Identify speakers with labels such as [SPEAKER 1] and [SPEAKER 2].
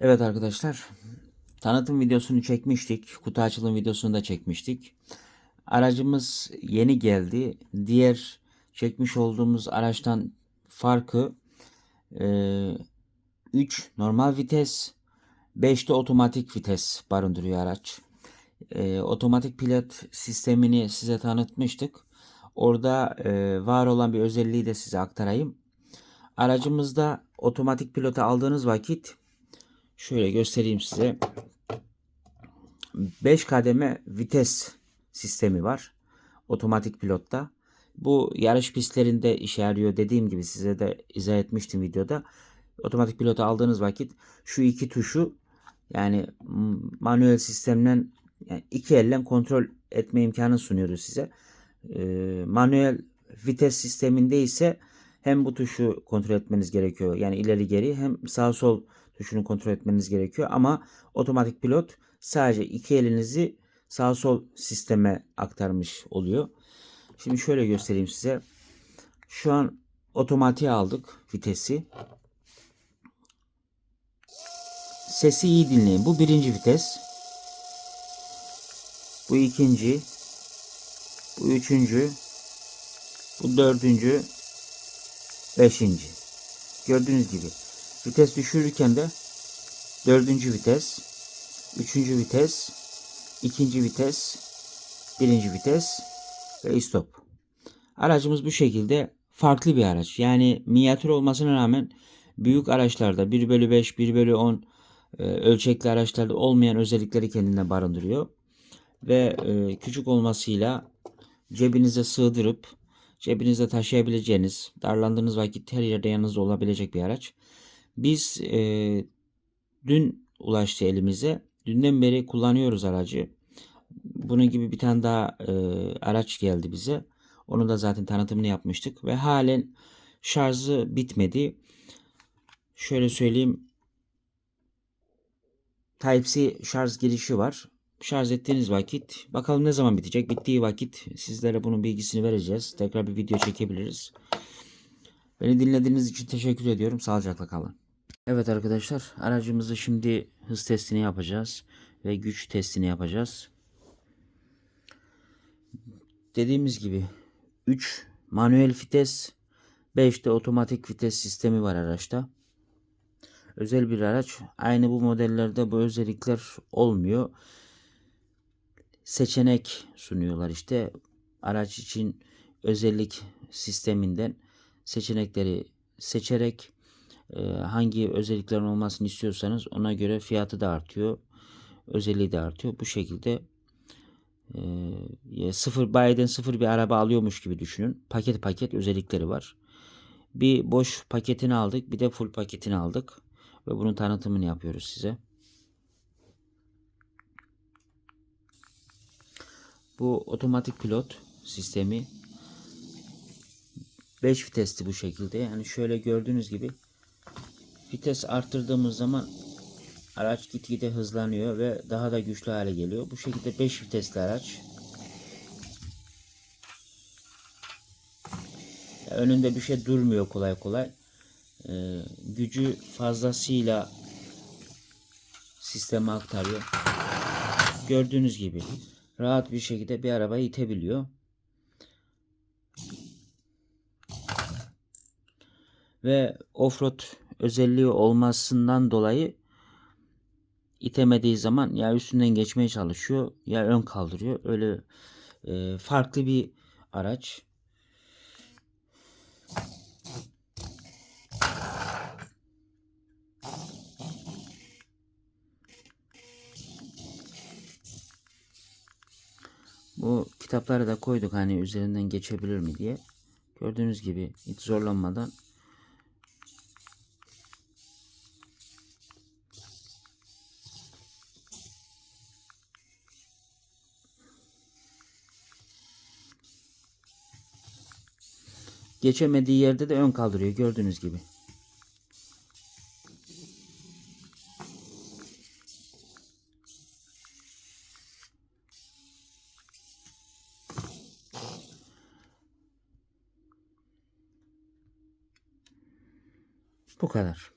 [SPEAKER 1] Evet arkadaşlar. Tanıtım videosunu çekmiştik. Kutu açılım videosunu da çekmiştik. Aracımız yeni geldi. Diğer çekmiş olduğumuz araçtan farkı 3 normal vites 5 de otomatik vites barındırıyor araç. E, otomatik pilot sistemini size tanıtmıştık. Orada e, var olan bir özelliği de size aktarayım. Aracımızda otomatik pilota aldığınız vakit şöyle göstereyim size. 5 kademe vites sistemi var. Otomatik pilotta. Bu yarış pistlerinde işe yarıyor dediğim gibi size de izah etmiştim videoda. Otomatik pilota aldığınız vakit şu iki tuşu yani manuel sistemden yani iki elle kontrol etme imkanı sunuyordu size. Ee, manuel vites sisteminde ise hem bu tuşu kontrol etmeniz gerekiyor. Yani ileri geri hem sağ sol tuşunu kontrol etmeniz gerekiyor. Ama otomatik pilot sadece iki elinizi sağ sol sisteme aktarmış oluyor. Şimdi şöyle göstereyim size. Şu an otomatiğe aldık vitesi. Sesi iyi dinleyin. Bu birinci vites. Bu ikinci. Bu üçüncü. Bu dördüncü. Beşinci. Gördüğünüz gibi. Vites düşürürken de dördüncü vites. Üçüncü vites. ikinci vites. Birinci vites. Ve stop. Aracımız bu şekilde farklı bir araç. Yani minyatür olmasına rağmen büyük araçlarda 1 bölü 5, 1 bölü 10 e, ölçekli araçlarda olmayan özellikleri kendinde barındırıyor. Ve e, küçük olmasıyla cebinize sığdırıp cebinizde taşıyabileceğiniz, darlandığınız vakit her yerde yanınızda olabilecek bir araç. Biz e, dün ulaştı elimize. Dünden beri kullanıyoruz aracı. Bunun gibi bir tane daha e, araç geldi bize. Onu da zaten tanıtımını yapmıştık ve halen şarjı bitmedi. Şöyle söyleyeyim. Type-C şarj girişi var. Şarj ettiğiniz vakit bakalım ne zaman bitecek. Bittiği vakit sizlere bunun bilgisini vereceğiz. Tekrar bir video çekebiliriz. Beni dinlediğiniz için teşekkür ediyorum. Sağlıcakla kalın. Evet arkadaşlar aracımızı şimdi hız testini yapacağız ve güç testini yapacağız. Dediğimiz gibi 3 manuel vites 5 de otomatik vites sistemi var araçta. Özel bir araç. Aynı bu modellerde bu özellikler olmuyor. Seçenek sunuyorlar işte. Araç için özellik sisteminden seçenekleri seçerek e, hangi özelliklerin olmasını istiyorsanız ona göre fiyatı da artıyor. Özelliği de artıyor. Bu şekilde e, sıfır bayiden sıfır bir araba alıyormuş gibi düşünün. Paket paket özellikleri var. Bir boş paketini aldık. Bir de full paketini aldık. Ve bunun tanıtımını yapıyoruz size. Bu otomatik pilot sistemi 5 vitesli bu şekilde. Yani şöyle gördüğünüz gibi vites arttırdığımız zaman araç gitgide hızlanıyor ve daha da güçlü hale geliyor. Bu şekilde 5 vitesli araç. önünde bir şey durmuyor kolay kolay. Ee, gücü fazlasıyla sisteme aktarıyor. Gördüğünüz gibi rahat bir şekilde bir arabayı itebiliyor. Ve offroad özelliği olmasından dolayı itemediği zaman ya üstünden geçmeye çalışıyor ya ön kaldırıyor. Öyle e, farklı bir araç. Bu kitapları da koyduk hani üzerinden geçebilir mi diye. Gördüğünüz gibi hiç zorlanmadan Geçemediği yerde de ön kaldırıyor gördüğünüz gibi. Bu kadar.